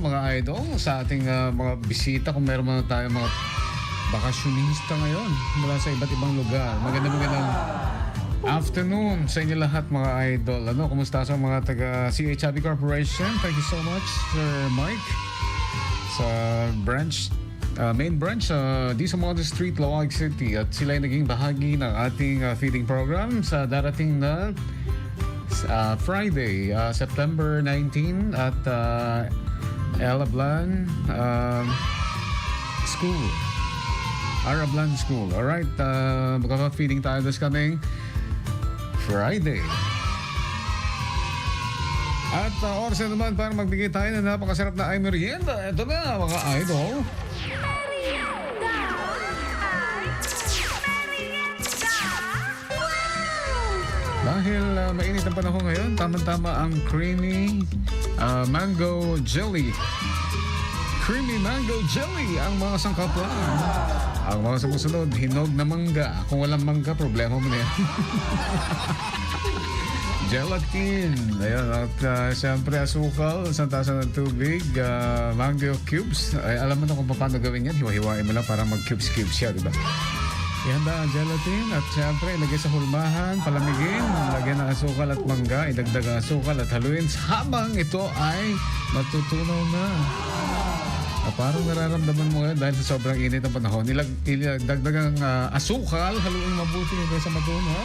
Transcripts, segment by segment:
mga idol, sa ating ah, mga bisita kung meron man tayo mga bakasyonista ngayon mula sa iba't ibang lugar. Magandang magandang afternoon sa inyo lahat mga idol. Ano, kumusta sa mga taga CHAB Corporation? Thank you so much, Sir Mike. Sa branch, ah, main branch sa uh, Monte Street, Loag City. At sila ay naging bahagi ng ating ah, feeding program sa darating na uh, Friday, uh, September 19 at uh, Elablan um, School. Arablan School. Alright, uh, magkaka-feeding tayo this coming Friday. At uh, oras na naman para magbigay tayo ng napakasarap na ay merienda. Ito na mga idol. Dahil uh, mainit ang panahon ngayon, tamang-tama ang creamy uh, mango jelly. Creamy mango jelly ang mga sangkapan. Ang mga sumusunod, hinog na mangga. Kung walang mangga, problema mo na yan. Gelatin. Ayan, at uh, siyempre asukal, isang tasa ng tubig, uh, mango cubes. Ay, alam mo na kung paano gawin yan. Hiwa-hiwain mo lang para mag-cubes-cubes siya, di ba? Ihanda ang gelatin at syempre ilagay sa hulmahan, palamigin, lagyan ng asukal at mangga, idagdag ang asukal at haluin habang ito ay matutunaw na. Ah, parang nararamdaman mo ngayon dahil sa sobrang init ng panahon, ilag, ilagdag ang ah, asukal, haluin mabuti hanggang sa matunaw.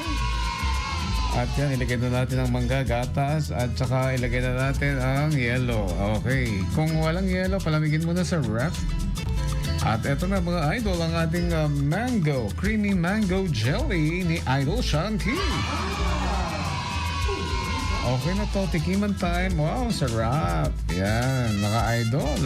At yan, ilagay na natin ang mangga, gatas, at saka ilagay na natin ang yellow. Okay. Kung walang yellow, palamigin mo na sa ref. At eto na mga idol, ang ating uh, mango, creamy mango jelly ni Idol Shanti. Okay na to, tikiman time. Wow, sarap. Yan, mga idol.